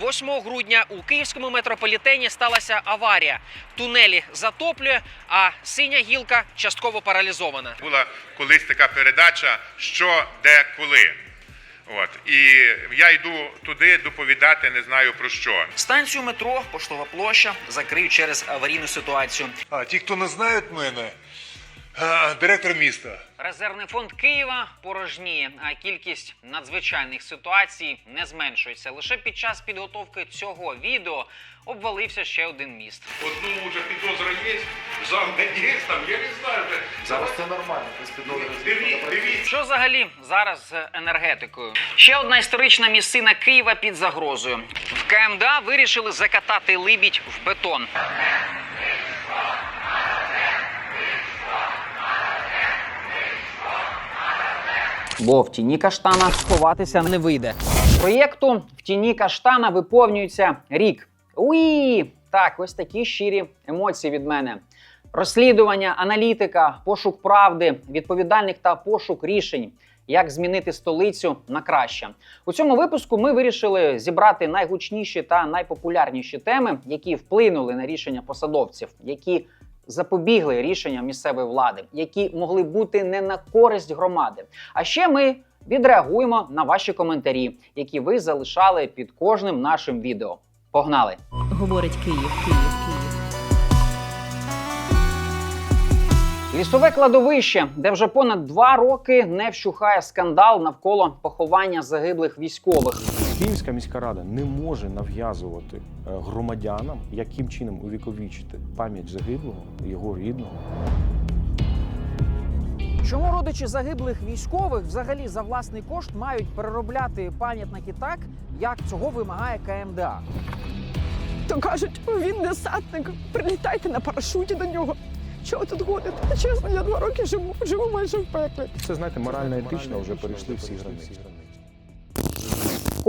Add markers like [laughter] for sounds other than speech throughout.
8 грудня у київському метрополітені сталася аварія. Тунелі затоплює, а синя гілка частково паралізована. Була колись така передача Що, де, коли. От. І я йду туди доповідати, не знаю про що. Станцію метро, поштова площа закриють через аварійну ситуацію. А ті, хто не знають мене, директор міста. Резервний фонд Києва порожніє, а кількість надзвичайних ситуацій не зменшується. Лише під час підготовки цього відео обвалився ще один міст. Одному вже підозра є, завтра є, там, я не знаю. вже. Зараз це нормально, дивіться. Що взагалі зараз з енергетикою? Ще одна історична місцина Києва під загрозою. В КМДА вирішили закатати либідь в бетон. Бо в тіні каштана сховатися не вийде. Проєкту в тіні каштана виповнюється рік. Уї! Так, ось такі щирі емоції від мене. Розслідування, аналітика, пошук правди, відповідальних та пошук рішень, як змінити столицю на краще. У цьому випуску ми вирішили зібрати найгучніші та найпопулярніші теми, які вплинули на рішення посадовців, які запобігли рішенням місцевої влади, які могли бути не на користь громади. А ще ми відреагуємо на ваші коментарі, які ви залишали під кожним нашим відео. Погнали! Говорить Київ, Київ, Київ. Лісове кладовище, де вже понад два роки не вщухає скандал навколо поховання загиблих військових. Київська міська рада не може нав'язувати е, громадянам, яким чином увіковічити пам'ять загиблого, його рідного. Чому родичі загиблих військових взагалі за власний кошт мають переробляти пам'ятники так, як цього вимагає КМДА? то кажуть, він десантник, прилітайте на парашуті до нього. Чого тут ходите? Чесно, я два роки живу, живу майже в пеклі. Це знаєте, морально етично вже перейшли всі границі.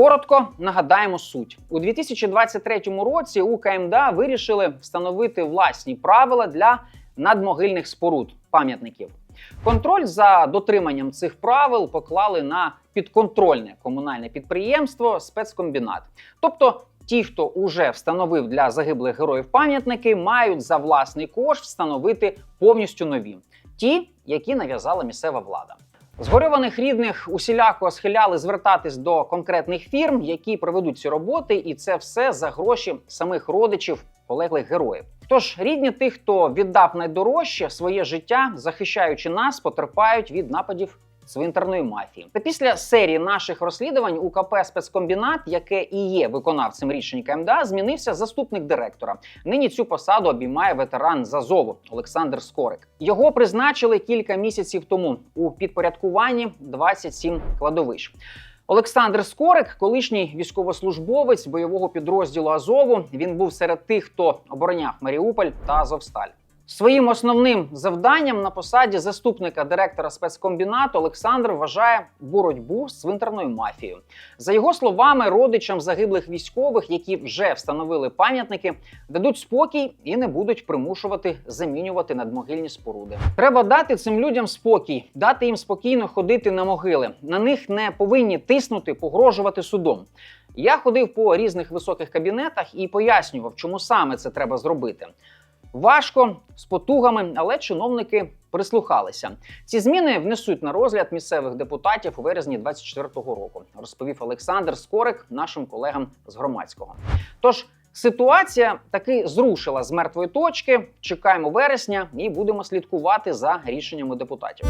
Коротко нагадаємо суть у 2023 році. У КМДА вирішили встановити власні правила для надмогильних споруд пам'ятників. Контроль за дотриманням цих правил поклали на підконтрольне комунальне підприємство спецкомбінат. Тобто, ті, хто уже встановив для загиблих героїв пам'ятники, мають за власний кошт встановити повністю нові, ті, які нав'язала місцева влада. Згорьованих рідних усіляко схиляли звертатись до конкретних фірм, які проведуть ці роботи, і це все за гроші самих родичів полеглих героїв. Тож рідні тих, хто віддав найдорожче своє життя, захищаючи нас, потерпають від нападів цвинтарної мафії. Та після серії наших розслідувань у КП спецкомбінат, яке і є виконавцем рішень КМДА, змінився заступник директора. Нині цю посаду обіймає ветеран з Азову Олександр Скорик. Його призначили кілька місяців тому у підпорядкуванні 27 кладовищ. Олександр Скорик, колишній військовослужбовець бойового підрозділу Азову. Він був серед тих, хто обороняв Маріуполь та Азовсталь. Своїм основним завданням на посаді заступника директора спецкомбінату Олександр вважає боротьбу з цвинтарною мафією. За його словами, родичам загиблих військових, які вже встановили пам'ятники, дадуть спокій і не будуть примушувати замінювати надмогильні споруди. Треба дати цим людям спокій, дати їм спокійно ходити на могили. На них не повинні тиснути, погрожувати судом. Я ходив по різних високих кабінетах і пояснював, чому саме це треба зробити. Важко з потугами, але чиновники прислухалися. Ці зміни внесуть на розгляд місцевих депутатів у березні 2024 року, розповів Олександр Скорик нашим колегам з громадського. Тож ситуація таки зрушила з мертвої точки. Чекаємо вересня і будемо слідкувати за рішеннями депутатів.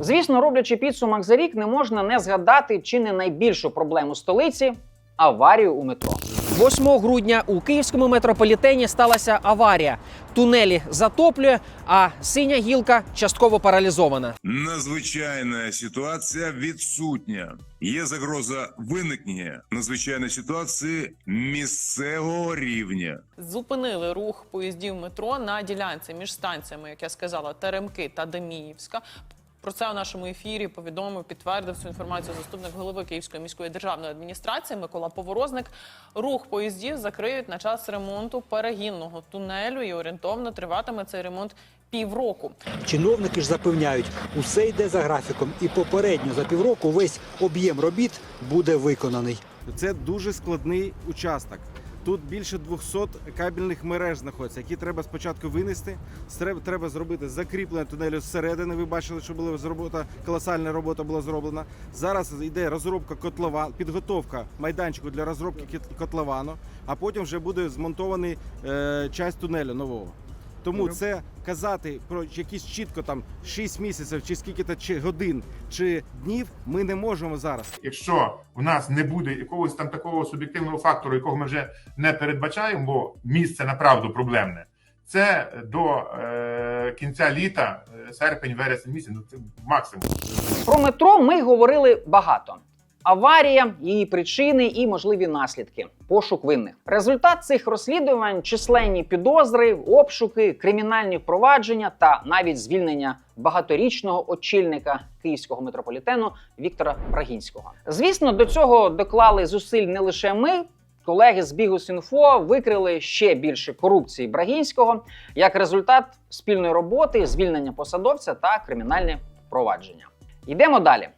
Звісно, роблячи підсумок за рік, не можна не згадати чи не найбільшу проблему столиці аварію у метро. 8 грудня у київському метрополітені сталася аварія. Тунелі затоплює, а синя гілка частково паралізована. Надзвичайна ситуація відсутня. Є загроза виникнення надзвичайної ситуації місцевого рівня. Зупинили рух поїздів метро на ділянці між станціями, як я сказала, Теремки та Деміївська. Про це у нашому ефірі повідомив, підтвердив цю інформацію заступник голови Київської міської державної адміністрації Микола Поворозник. Рух поїздів закриють на час ремонту перегінного тунелю і орієнтовно триватиме цей ремонт півроку. Чиновники ж запевняють, усе йде за графіком, і попередньо за півроку весь об'єм робіт буде виконаний. Це дуже складний участок. Тут більше 200 кабельних мереж знаходиться, які треба спочатку винести. Треба зробити закріплення тунелю зсередини. Ви бачили, що була зробота, колосальна робота була зроблена. Зараз йде розробка котлован, підготовка майданчику для розробки котловану, а потім вже буде змонтований е, часть тунелю нового. Тому це казати про якісь чітко там 6 місяців, чи скільки-то чи годин чи днів ми не можемо зараз. Якщо в нас не буде якогось там такого суб'єктивного фактору, якого ми вже не передбачаємо, бо місце направду проблемне, це до е, кінця літа, е, серпень, вересень місяць, ну це максимум. Про метро ми говорили багато. Аварія, її причини і можливі наслідки, пошук винних. Результат цих розслідувань численні підозри, обшуки, кримінальні впровадження та навіть звільнення багаторічного очільника київського метрополітену Віктора Брагінського. Звісно, до цього доклали зусиль не лише ми. Колеги з Бігус.Інфо викрили ще більше корупції Брагінського як результат спільної роботи, звільнення посадовця та кримінальне впровадження. Йдемо далі.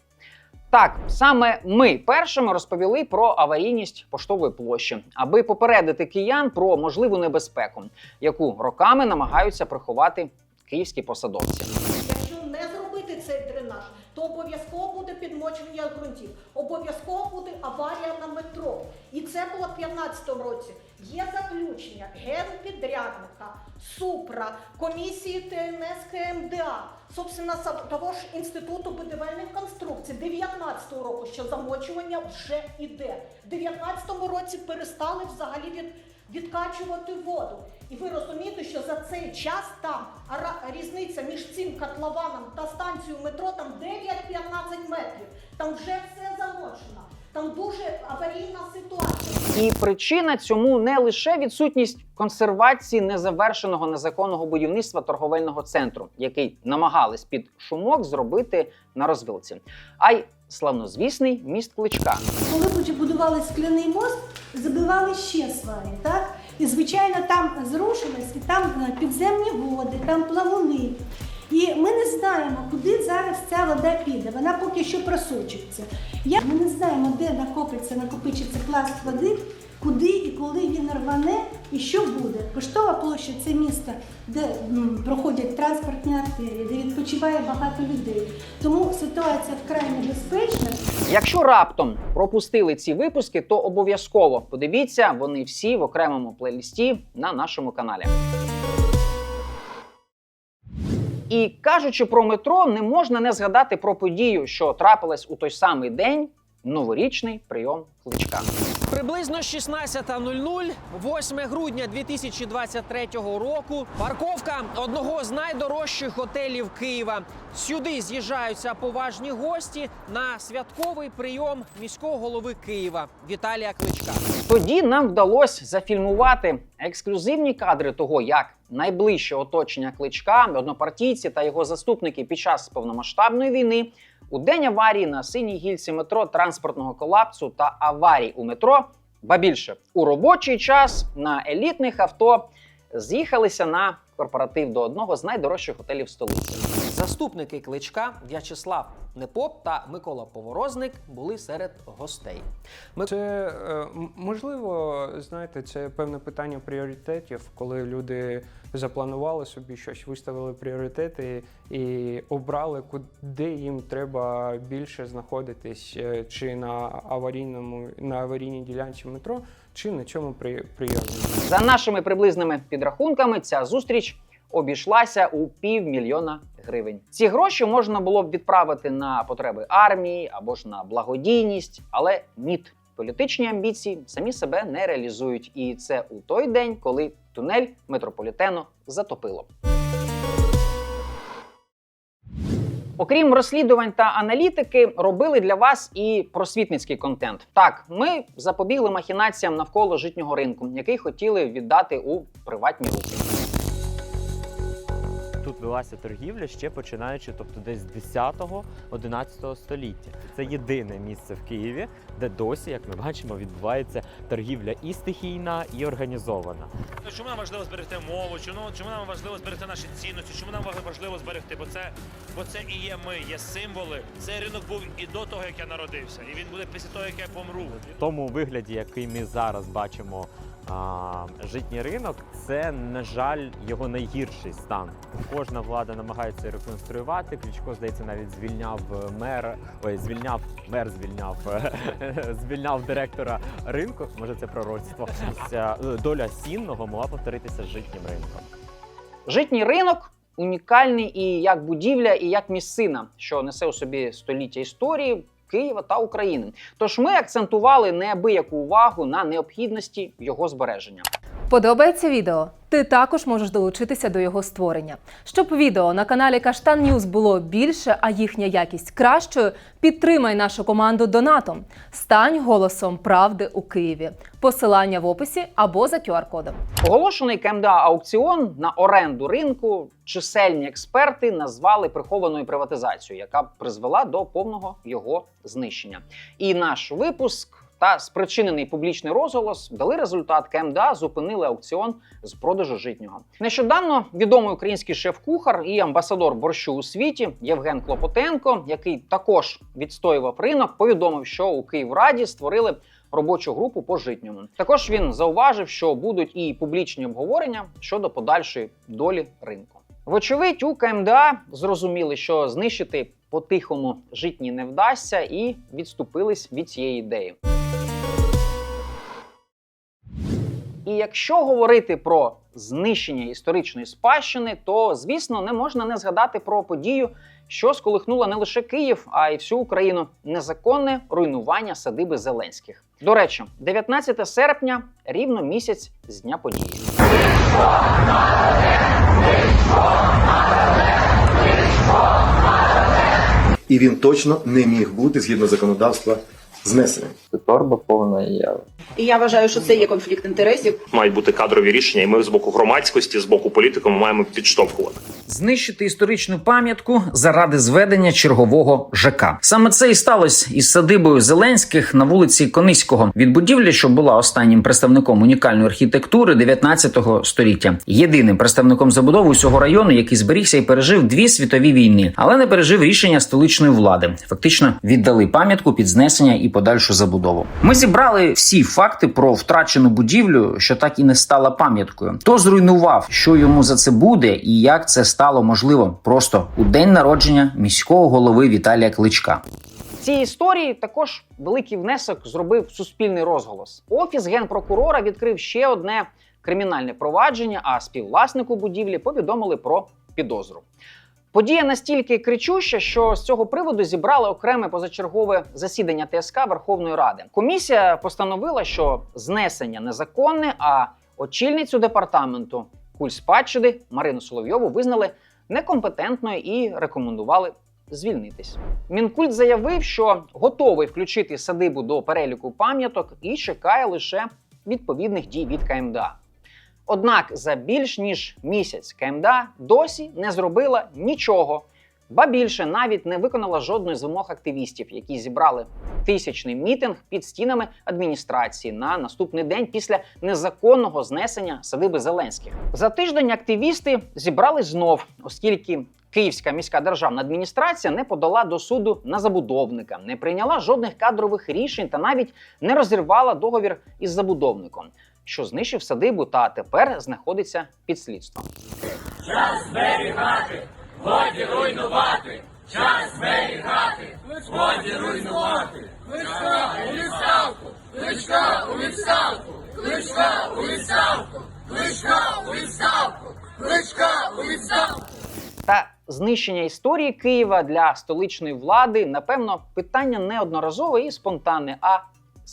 Так, саме ми першими розповіли про аварійність поштової площі, аби попередити киян про можливу небезпеку, яку роками намагаються приховати київські посадовці. Якщо не зробити цей дренаж, то обов'язково буде підмочення ґрунтів, обов'язково буде аварія на метро. І це було в 2015 році. Є заключення генпідрядника, Супра, комісії ТНС КМДА, собственно, того ж інституту будівельних конструкцій 19-го року, що замочування вже іде. В 19-му році перестали взагалі від відкачувати воду. І ви розумієте, що за цей час там різниця між цим котлованом та станцією метро там 9-15 метрів. Там вже все замочено. Там дуже аварійна ситуація. І причина цьому не лише відсутність консервації незавершеного незаконного будівництва торговельного центру, який намагались під шумок зробити на розвилці, а й славнозвісний міст кличка. Коли будували скляний мост, забивали ще сваї, так? І звичайно, там зрушилось, і там е, підземні води, там плавуни. І ми не знаємо, куди зараз ця вода піде. Вона поки що просочується. Я... Ми не знаємо, де накопиться, накопичиться пласт води, куди і коли він рване, і що буде. Поштова площа це місто, де проходять транспортні артерії, де відпочиває багато людей. Тому ситуація вкрай небезпечна. Якщо раптом пропустили ці випуски, то обов'язково подивіться вони всі в окремому плейлісті на нашому каналі. І кажучи про метро, не можна не згадати про подію, що трапилась у той самий день новорічний прийом кличка. Приблизно 16.00, 8 грудня 2023 року. Парковка одного з найдорожчих готелів Києва. Сюди з'їжджаються поважні гості на святковий прийом міського голови Києва Віталія Кличка. Тоді нам вдалося зафільмувати ексклюзивні кадри того, як найближче оточення кличка, однопартійці та його заступники під час повномасштабної війни у день аварії на синій гільці метро, транспортного колапсу та аварій у метро, ба більше у робочий час на елітних авто з'їхалися на корпоратив до одного з найдорожчих готелів столиці. Заступники Кличка В'ячеслав Непоп та Микола Поворозник були серед гостей. Ми... Це е, можливо, знаєте, це певне питання пріоритетів, коли люди запланували собі щось, виставили пріоритети і обрали, куди їм треба більше знаходитись, е, чи на аварійному на аварійній ділянці метро, чи на цьому при- прийомі. За нашими приблизними підрахунками, ця зустріч обійшлася у півмільйона гривень. Ці гроші можна було б відправити на потреби армії або ж на благодійність, але ніт. Політичні амбіції самі себе не реалізують, і це у той день, коли тунель метрополітену затопило. Окрім розслідувань та аналітики, робили для вас і просвітницький контент. Так, ми запобігли махінаціям навколо житнього ринку, який хотіли віддати у приватні руки. Велася торгівля ще починаючи, тобто десь з 10-11 століття. Це єдине місце в Києві, де досі, як ми бачимо, відбувається торгівля і стихійна, і організована. Чому нам важливо зберегти мову? Чому, чому нам важливо зберегти наші цінності? Чому нам важливо зберегти? Бо це, бо це і є ми, є символи. Цей ринок був і до того, як я народився, і він буде після того, як я помру. В тому вигляді, який ми зараз бачимо. А, житній ринок це, на жаль, його найгірший стан. Кожна влада намагається реконструювати. Кличко, здається, навіть звільняв мер, ой, звільняв мер, звільняв [laughs] звільняв директора ринку. Може, це пророцтво. Ця доля сінного могла повторитися з житнім ринком. Житній ринок унікальний і як будівля, і як місцина, що несе у собі століття історії. Києва та України. Тож ми акцентували неабияку увагу на необхідності його збереження. Подобається відео? Ти також можеш долучитися до його створення. Щоб відео на каналі Каштан Ньюз було більше, а їхня якість кращою, підтримай нашу команду донатом. Стань голосом правди у Києві. Посилання в описі або за QR-кодом. Оголошений КМДА аукціон на оренду ринку чисельні експерти назвали прихованою приватизацією, яка призвела до повного його знищення. І наш випуск. Та спричинений публічний розголос дали результат КМДА, зупинили аукціон з продажу житнього. Нещодавно відомий український шеф-кухар і амбасадор борщу у світі Євген Клопотенко, який також відстоював ринок, повідомив, що у Київраді створили робочу групу по житньому. Також він зауважив, що будуть і публічні обговорення щодо подальшої долі ринку. Вочевидь, у КМДА зрозуміли, що знищити по-тихому житні не вдасться, і відступились від цієї ідеї. І якщо говорити про знищення історичної спадщини, то звісно не можна не згадати про подію, що сколихнула не лише Київ, а й всю Україну незаконне руйнування садиби Зеленських. До речі, 19 серпня рівно місяць з дня події. І він точно не міг бути згідно законодавства знесеним. Торба повна і я. І я вважаю, що це є конфлікт інтересів. Мають бути кадрові рішення, і ми з боку громадськості, з боку політики ми маємо підштовхувати. Знищити історичну пам'ятку заради зведення чергового ЖК. Саме це і сталося із садибою Зеленських на вулиці Кониського від будівлі, що була останнім представником унікальної архітектури 19 століття. Єдиним представником забудови усього району, який зберігся і пережив дві світові війни, але не пережив рішення столичної влади. Фактично віддали пам'ятку під знесення і подальшу забудову. Ми зібрали всі факти про втрачену будівлю, що так і не стала пам'яткою. Хто зруйнував, що йому за це буде, і як це стало можливо просто у день народження міського голови Віталія Кличка. В цій історії також великий внесок зробив суспільний розголос. Офіс генпрокурора відкрив ще одне кримінальне провадження, а співвласнику будівлі повідомили про підозру. Подія настільки кричуща, що з цього приводу зібрали окреме позачергове засідання ТСК Верховної Ради. Комісія постановила, що знесення незаконне, а очільницю департаменту Кульспадщини Марину Соловйову визнали некомпетентною і рекомендували звільнитись. Мінкульт заявив, що готовий включити садибу до переліку пам'яток і чекає лише відповідних дій від КМДА. Однак за більш ніж місяць КМДА досі не зробила нічого, ба більше навіть не виконала жодної з вимог активістів, які зібрали тисячний мітинг під стінами адміністрації на наступний день після незаконного знесення садиби Зеленських. За тиждень активісти зібрались знов, оскільки Київська міська державна адміністрація не подала до суду на забудовника, не прийняла жодних кадрових рішень та навіть не розірвала договір із забудовником, що знищив садибу та тепер знаходиться під слідством. Час зберігати, годі руйнувати, час зберігати, годі руйнувати. Кличка у відставку, кличка у відставку, кличка у відставку, кличка у відставку, кличка у відставку. Та знищення історії Києва для столичної влади, напевно, питання не одноразове і спонтанне, а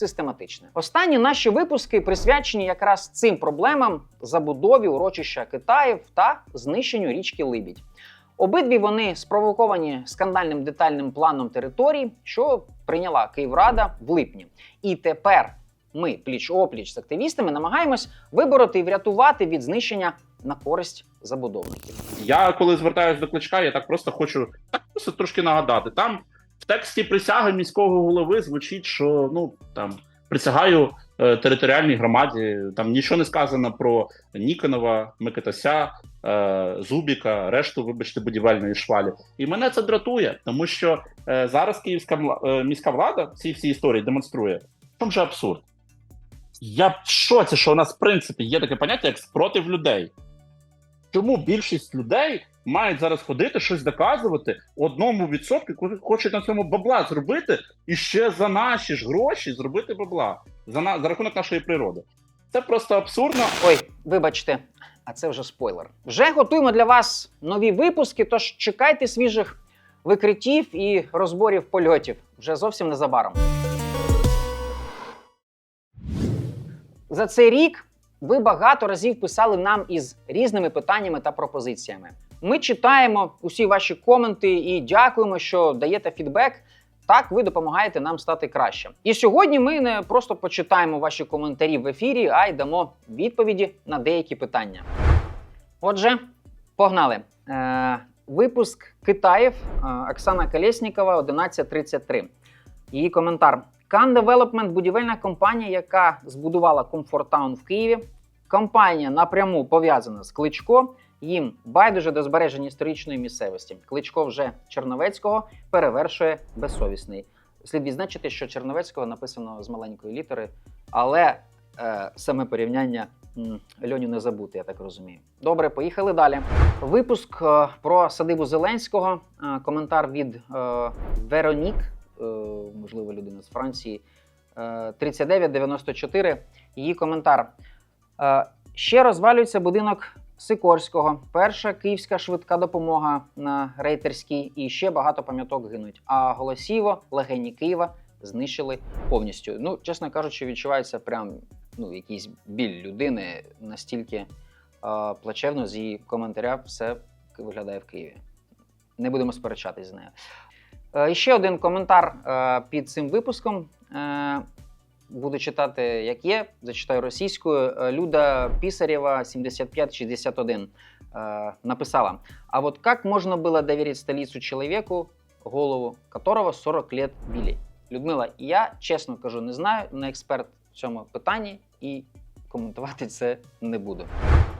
систематичне. Останні наші випуски присвячені якраз цим проблемам забудові урочища Китаїв та знищенню річки Либідь. Обидві вони спровоковані скандальним детальним планом територій, що прийняла Київрада в липні. І тепер ми пліч опліч з активістами намагаємось вибороти і врятувати від знищення на користь забудовників. Я коли звертаюся до кличка, я так просто хочу так просто трошки нагадати. Там в тексті присяги міського голови звучить, що ну там присягаю е, територіальній громаді. Там нічого не сказано про Ніконова, Микитася, е, Зубіка, решту, вибачте, будівельної швалі. І мене це дратує, тому що е, зараз київська е, міська влада в цій історії демонструє. В же абсурд? Я в шоці, що у нас в принципі є таке поняття, як спротив людей. Чому більшість людей мають зараз ходити, щось доказувати одному відсотку, коли хочуть на цьому бабла зробити і ще за наші ж гроші зробити бабла за на за рахунок нашої природи. Це просто абсурдно. Ой, вибачте, а це вже спойлер. Вже готуємо для вас нові випуски, тож чекайте свіжих викриттів і розборів польотів вже зовсім незабаром. За цей рік ви багато разів писали нам із різними питаннями та пропозиціями. Ми читаємо усі ваші коменти і дякуємо, що даєте фідбек. Так ви допомагаєте нам стати краще. І сьогодні ми не просто почитаємо ваші коментарі в ефірі, а й дамо відповіді на деякі питання. Отже, погнали. Е, випуск Китаїв е, Оксана Колєснікова 1133. Її коментар. Can Development – будівельна компанія, яка збудувала Comfort Town в Києві. Компанія напряму пов'язана з Кличко. Їм байдуже до збереження історичної місцевості. Кличко вже Черновецького перевершує безсовісний. Слід відзначити, що Черновецького написано з маленької літери, але е, саме порівняння м, Льоню не забути, я так розумію. Добре, поїхали далі. Випуск е, про садибу Зеленського. Е, коментар від е, Веронік, е, можливо, людина з Франції. Е, 3994. Її коментар. Е, ще розвалюється будинок Сикорського, перша київська швидка допомога на рейтерській, і ще багато пам'яток гинуть. А голосіво легені Києва знищили повністю. Ну, чесно кажучи, відчувається прям ну, якийсь біль людини настільки е, плачевно з її коментаря все виглядає в Києві. Не будемо сперечатись з нею. Е, ще один коментар е, під цим випуском. Е, Буду читати, як є, зачитаю російською. Е, Люда Писарєва, 7561, е, написала: А вот как можно было доверить столицу человеку, голову которого 40 лет били? Людмила, я чесно кажу, не знаю, не експерт в цьому питанні і коментувати це не буду.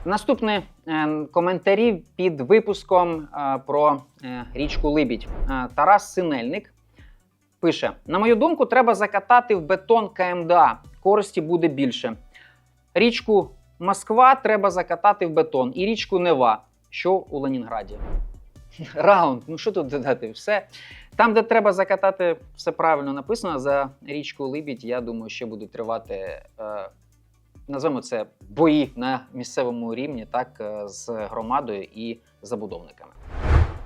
Наступне е, коментарі під випуском про річку Либідь. Тарас Синельник пише: на мою думку, треба закатати в бетон КМДА. Користі буде більше. Річку Москва треба закатати в бетон, і річку Нева, що у Ленінграді. [laughs] Раунд, ну що тут додати? Все. Там, де треба закатати, все правильно написано. За річку Либідь, я думаю, ще будуть тривати. Е, назвемо це бої на місцевому рівні, так, е, з громадою і забудовниками.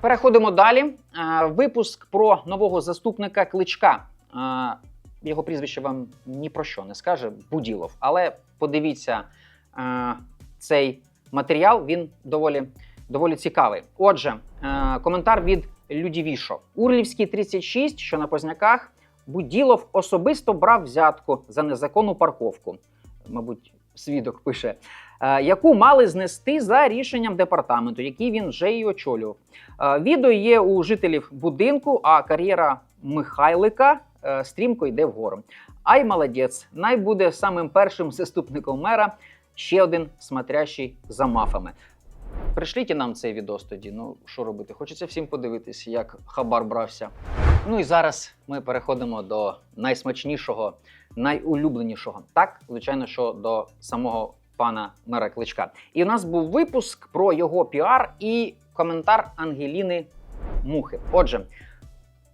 Переходимо далі. Е, Випуск про нового заступника кличка. Е, Його прізвище вам ні про що не скаже Буділов. Але подивіться е, цей матеріал, він доволі, доволі цікавий. Отже, коментар від Людівішо. Урлівський 36, що на Позняках, Буділов особисто брав взятку за незаконну парковку. Мабуть, свідок пише, яку мали знести за рішенням департаменту, який він вже й очолював. Е, Відео є у жителів будинку, а кар'єра Михайлика е, стрімко йде вгору. Ай, молодець! Най буде самим першим заступником мера ще один смотрящий за мафами. Пришліть нам цей відос тоді. Ну що робити? Хочеться всім подивитись, як хабар брався. Ну і зараз ми переходимо до найсмачнішого, найулюбленішого. Так, звичайно, що до самого пана мера Кличка. І у нас був випуск про його піар і коментар Ангеліни Мухи. Отже,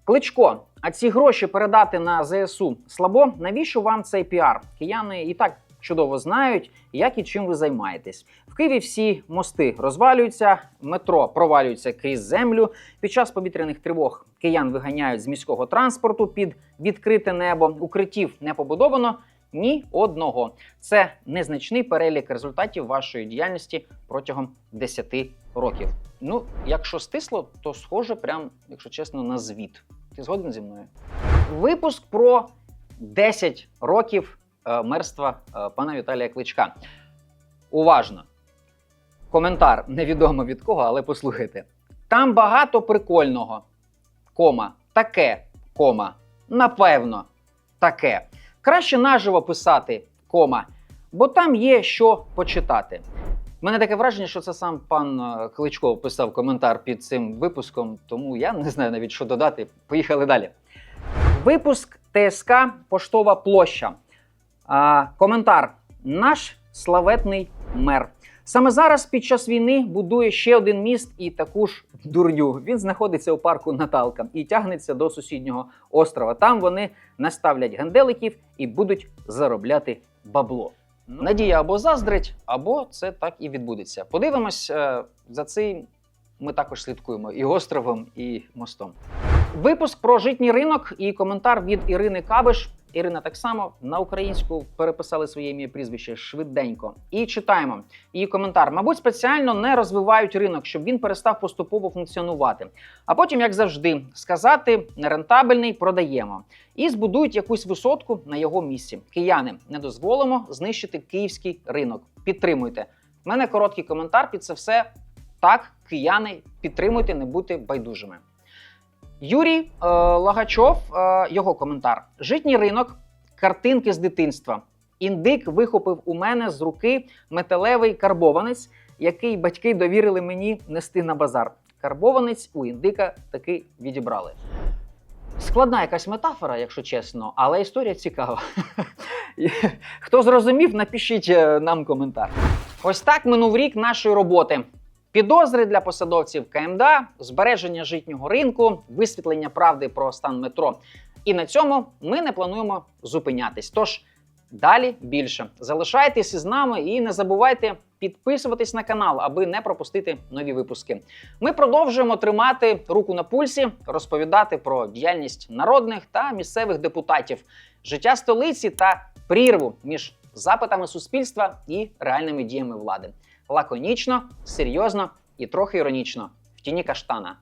Кличко, а ці гроші передати на ЗСУ слабо. Навіщо вам цей піар? Кияни і так чудово знають, як і чим ви займаєтесь. В Києві всі мости розвалюються, метро провалюється крізь землю. Під час повітряних тривог киян виганяють з міського транспорту під відкрите небо. Укриттів не побудовано. Ні одного. Це незначний перелік результатів вашої діяльності протягом 10 років. Ну, якщо стисло, то схоже, прям, якщо чесно, на звіт. Ти згоден зі мною? Випуск про 10 років е, мерства е, пана Віталія Кличка. Уважно. коментар невідомо від кого, але послухайте. Там багато прикольного. Кома, таке, кома, напевно, таке. Краще наживо писати, кома, бо там є що почитати. Мене таке враження, що це сам пан е, Кличко писав коментар під цим випуском, тому я не знаю навіть, що додати. Поїхали далі. Випуск ТСК Поштова площа. А, коментар. Наш славетний мер. Саме зараз під час війни будує ще один міст і таку ж дурню. Він знаходиться у парку Наталка і тягнеться до сусіднього острова. Там вони наставлять генделиків і будуть заробляти бабло. Надія або заздрить, або це так і відбудеться. Подивимось е, за цим. Ми також слідкуємо і островом, і мостом. Випуск про житній ринок і коментар від Ірини Кабиш. Ірина так само на українську переписали своє ім'я прізвище швиденько. І читаємо її коментар. Мабуть, спеціально не розвивають ринок, щоб він перестав поступово функціонувати. А потім, як завжди, сказати нерентабельний продаємо і збудують якусь висотку на його місці. Кияни не дозволимо знищити київський ринок. Підтримуйте. У мене короткий коментар під це все. Так, кияни, підтримуйте, не будьте байдужими. Юрій е, Лагачов, е, його коментар: житній ринок, картинки з дитинства. Індик вихопив у мене з руки металевий карбованець, який батьки довірили мені нести на базар. Карбованець у індика таки відібрали. Складна якась метафора, якщо чесно, але історія цікава. [laughs] Хто зрозумів, напишіть е, нам коментар. Ось так минув рік нашої роботи. Підозри для посадовців КМДА, збереження житнього ринку, висвітлення правди про стан метро. І на цьому ми не плануємо зупинятись. Тож далі більше. Залишайтесь із нами і не забувайте підписуватись на канал, аби не пропустити нові випуски. Ми продовжуємо тримати руку на пульсі, розповідати про діяльність народних та місцевих депутатів, життя столиці та прірву між запитами суспільства і реальними діями влади. Лаконічно, серйозно і трохи іронічно в тіні каштана.